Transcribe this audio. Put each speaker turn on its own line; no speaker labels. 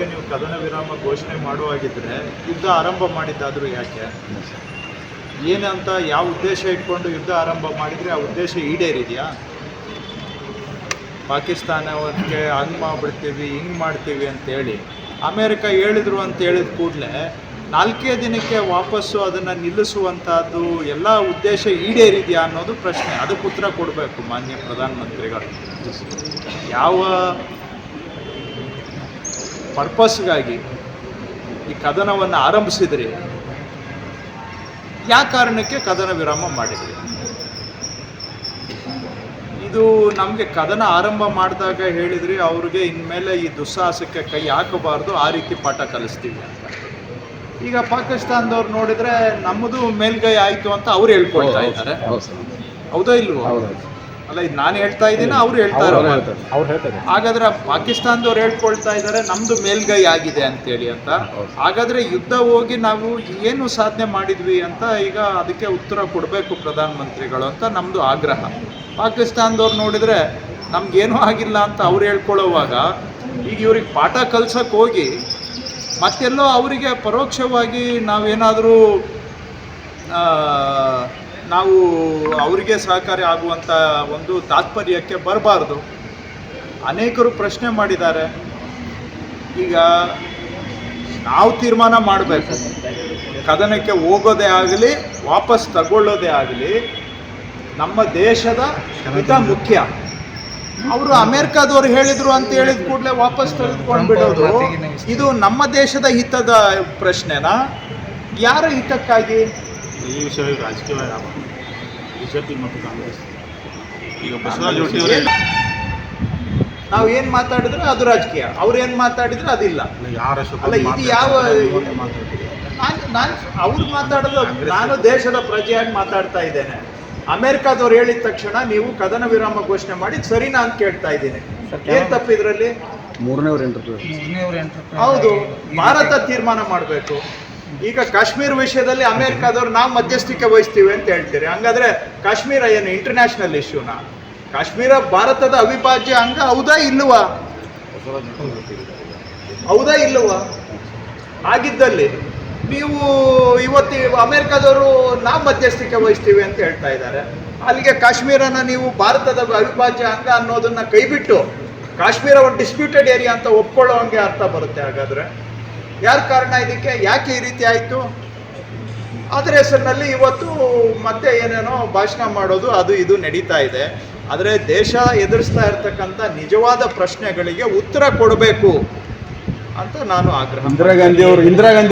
ನೀವು ಕದನ ವಿರಾಮ ಘೋಷಣೆ ಮಾಡುವಾಗಿದ್ರೆ ಯುದ್ಧ ಆರಂಭ ಮಾಡಿದ್ದಾದರೂ ಯಾಕೆ? ಏನಂತ ಯಾವ ಉದ್ದೇಶ ಇಟ್ಕೊಂಡು ಯುದ್ಧ ಆರಂಭ ಮಾಡಿದ್ರೆ ಆ ಉದ್ದೇಶ ಈಡೇರಿದೆಯಾ? ಪಾಕಿಸ್ತಾನಕ್ಕೆ ಹಂಗೆ ಮಾಡ್ಬಿಡ್ತೀವಿ, ಹಿಂಗೆ ಮಾಡ್ತೀವಿ ಅಂತೇಳಿ ಅಮೇರಿಕ ಹೇಳಿದ್ರು ಅಂತ ಹೇಳಿದ ಕೂಡಲೇ ನಾಲ್ಕೇ ದಿನಕ್ಕೆ ವಾಪಸ್ಸು ಅದನ್ನು ನಿಲ್ಲಿಸುವಂಥದ್ದು ಎಲ್ಲ ಉದ್ದೇಶ ಈಡೇರಿದೆಯಾ ಅನ್ನೋದು ಪ್ರಶ್ನೆ. ಅದಕ್ಕೆ ಉತ್ತರ ಕೊಡಬೇಕು ಮಾನ್ಯ ಪ್ರಧಾನಮಂತ್ರಿಗಳು. ಯಾವ ಪರ್ಪಸ್ಗಾಗಿ ಈ ಕದನವನ್ನು ಆರಂಭಿಸಿದ್ರಿ. ಯಾವ ಕಾರಣಕ್ಕೆ ಕದನ ವಿರಾಮ ಮಾಡಿದ್ರಿ? ಇದು ನಮಗೆ ಕದನ ಆರಂಭ ಮಾಡಿದಾಗ ಹೇಳಿದ್ರಿ ಅವ್ರಿಗೆ ಇನ್ಮೇಲೆ ಈ ದುಸ್ಸಾಹಸಕ್ಕೆ ಕೈ ಹಾಕಬಾರ್ದು ಆ ರೀತಿ ಪಾಠ ಕಲಿಸ್ತೀವಿ ಅಂತ. ಈಗ ಪಾಕಿಸ್ತಾನದವ್ರು ನೋಡಿದ್ರೆ ನಮ್ಮದು ಮೇಲ್ಗೈ ಆಯಿತು ಅಂತ ಅವ್ರು ಹೇಳ್ಕೊಳ್ತಾ ಇದ್ದಾರೆ.
ಹೌದು
ಇಲ್ವೋ? ಅಲ್ಲ ಇದು ನಾನು ಹೇಳ್ತಾ ಇದ್ದೀನಿ? ಅವ್ರು ಹೇಳ್ತಾ ಇರೋ
ಹೇಳ್ತಾರೆ. ಅವ್ರು ಹೇಳ್ತಾರೆ.
ಹಾಗಾದ್ರೆ ಪಾಕಿಸ್ತಾನದವ್ರು ಹೇಳ್ಕೊಳ್ತಾ ಇದ್ದಾರೆ ನಮ್ದು ಮೇಲ್ಗೈ ಆಗಿದೆ ಅಂತೇಳಿ ಅಂತ. ಹಾಗಾದ್ರೆ ಯುದ್ಧ ಹೋಗಿ ನಾವು ಏನು ಸಾಧನೆ ಮಾಡಿದ್ವಿ ಅಂತ ಈಗ ಅದಕ್ಕೆ ಉತ್ತರ ಕೊಡಬೇಕು ಪ್ರಧಾನಮಂತ್ರಿಗಳು ಅಂತ ನಮ್ದು ಆಗ್ರಹ. ಪಾಕಿಸ್ತಾನದವ್ರು ನೋಡಿದ್ರೆ ನಮ್ಗೇನು ಆಗಿಲ್ಲ ಅಂತ ಅವ್ರು ಹೇಳ್ಕೊಳ್ಳೋವಾಗ ಈಗ ಇವ್ರಿಗೆ ಪಾಠ ಕಲ್ಸಕ್ಕೆ ಹೋಗಿ ಮತ್ತೆಲ್ಲೋ ಅವರಿಗೆ ಪರೋಕ್ಷವಾಗಿ ನಾವೇನಾದರೂ ನಾವು ಅವರಿಗೆ ಸಹಕಾರಿ ಆಗುವಂಥ ಒಂದು ತಾತ್ಪರ್ಯಕ್ಕೆ ಬರಬಾರ್ದು. ಅನೇಕರು ಪ್ರಶ್ನೆ ಮಾಡಿದ್ದಾರೆ. ಈಗ ನಾವು ತೀರ್ಮಾನ ಮಾಡಬೇಕು. ಕದನಕ್ಕೆ ಹೋಗೋದೇ ಆಗಲಿ ವಾಪಸ್ ತಗೊಳ್ಳೋದೇ ಆಗಲಿ ನಮ್ಮ ದೇಶದ ಹಿತ ಮುಖ್ಯ. ಅವರು ಅಮೆರಿಕಾದವ್ರು ಹೇಳಿದ್ರು ಅಂತ ಹೇಳಿದ ಕೂಡಲೇ ವಾಪಸ್ ತೆಗೆದುಕೊಂಡು ಬಿಡೋದು. ಇದು ನಮ್ಮ ದೇಶದ ಹಿತದ ಪ್ರಶ್ನೆನಾ? ಯಾರ ಹಿತಕ್ಕಾಗಿ?
ಈ ವಿಷಯ ರಾಜಕೀಯ ಪಿ ಮತ್ತು ಕಾಂಗ್ರೆಸ್. ಈಗ ಬಸವರಾಜ
ನಾವು ಏನ್ ಮಾತಾಡಿದ್ರೆ ಅದು ರಾಜಕೀಯ. ಅವ್ರು ಏನ್ ಮಾತಾಡಿದ್ರೆ ಅದಿಲ್ಲ.
ಯಾರ
ಅಲ್ಲ, ಇದು ಯಾವ- ನಾನು ನಾನು ಅವ್ರು ಮಾತಾಡೋದು ನಾನು ದೇಶದ ಪ್ರಜೆಯಾಗಿ ಮಾತಾಡ್ತಾ ಇದ್ದೇನೆ. ಅಮೆರಿಕಾದವ್ರು ಹೇಳಿದ ತಕ್ಷಣ ನೀವು ಕದನ ವಿರಾಮ ಘೋಷಣೆ ಮಾಡಿ ಸರಿನಾ ಅಂತ ಕೇಳ್ತಾ ಇದ್ದೀನಿ. ಏನ್ ತಪ್ಪಿದ್ರಲ್ಲಿ
ಮೂರನೇ ಎಂಟು
ಹೌದು. ಭಾರತ ತೀರ್ಮಾನ ಮಾಡಬೇಕು. ಈಗ ಕಾಶ್ಮೀರ ವಿಷಯದಲ್ಲಿ ಅಮೆರಿಕಾದವ್ರು ನಾವು ಮಧ್ಯಸ್ಥಿಕೆ ವಹಿಸ್ತೀವಿ ಅಂತ ಹೇಳ್ತೀರಿ. ಹಂಗಾದ್ರೆ ಕಾಶ್ಮೀರ ಏನು ಇಂಟರ್ನ್ಯಾಷನಲ್ ಇಶ್ಯೂನಾ ಕಾಶ್ಮೀರ ಭಾರತದ ಅವಿಭಾಜ್ಯ ಅಂಗ ಹೌದಾ ಇಲ್ಲವಾ? ಹೌದಾ ಇಲ್ಲವಾ? ಆಗಿದ್ದಲ್ಲಿ ನೀವು ಇವತ್ತು ಅಮೆರಿಕದವರು ನಾವು ಮಧ್ಯಸ್ಥಿಕೆ ವಹಿಸ್ತೀವಿ ಅಂತ ಹೇಳ್ತಾ ಇದ್ದಾರೆ. ಅಲ್ಲಿಗೆ ಕಾಶ್ಮೀರನ ನೀವು ಭಾರತದ ಅವಿಭಾಜ್ಯ ಅಂಗ ಅನ್ನೋದನ್ನ ಕೈಬಿಟ್ಟು ಕಾಶ್ಮೀರ ಒಂದು ಡಿಸ್ಪ್ಯೂಟೆಡ್ ಏರಿಯಾ ಅಂತ ಒಪ್ಕೊಳ್ಳೋ ಹಂಗೆ ಅರ್ಥ ಬರುತ್ತೆ ಹಾಗಾದ್ರೆ. ಯಾರ ಕಾರಣ ಇದಕ್ಕೆ? ಯಾಕೆ ಈ ರೀತಿ ಆಯಿತು? ಅದರ ಹೆಸರಿನಲ್ಲಿ ಇವತ್ತು ಮತ್ತೆ ಏನೇನೋ ಭಾಷಣ ಮಾಡೋದು, ಅದು ಇದು ನಡೀತಾ ಇದೆ. ಆದರೆ ದೇಶ ಎದುರಿಸ್ತಾ ಇರ್ತಕ್ಕಂಥ ನಿಜವಾದ ಪ್ರಶ್ನೆಗಳಿಗೆ ಉತ್ತರ ಕೊಡಬೇಕು ಅಂತ ನಾನು ಆಗ್ರಹ
ಇಂದಿರಾ ಗಾಂಧಿ ಅವರು ಇಂದಿರಾ ಗಾಂಧಿ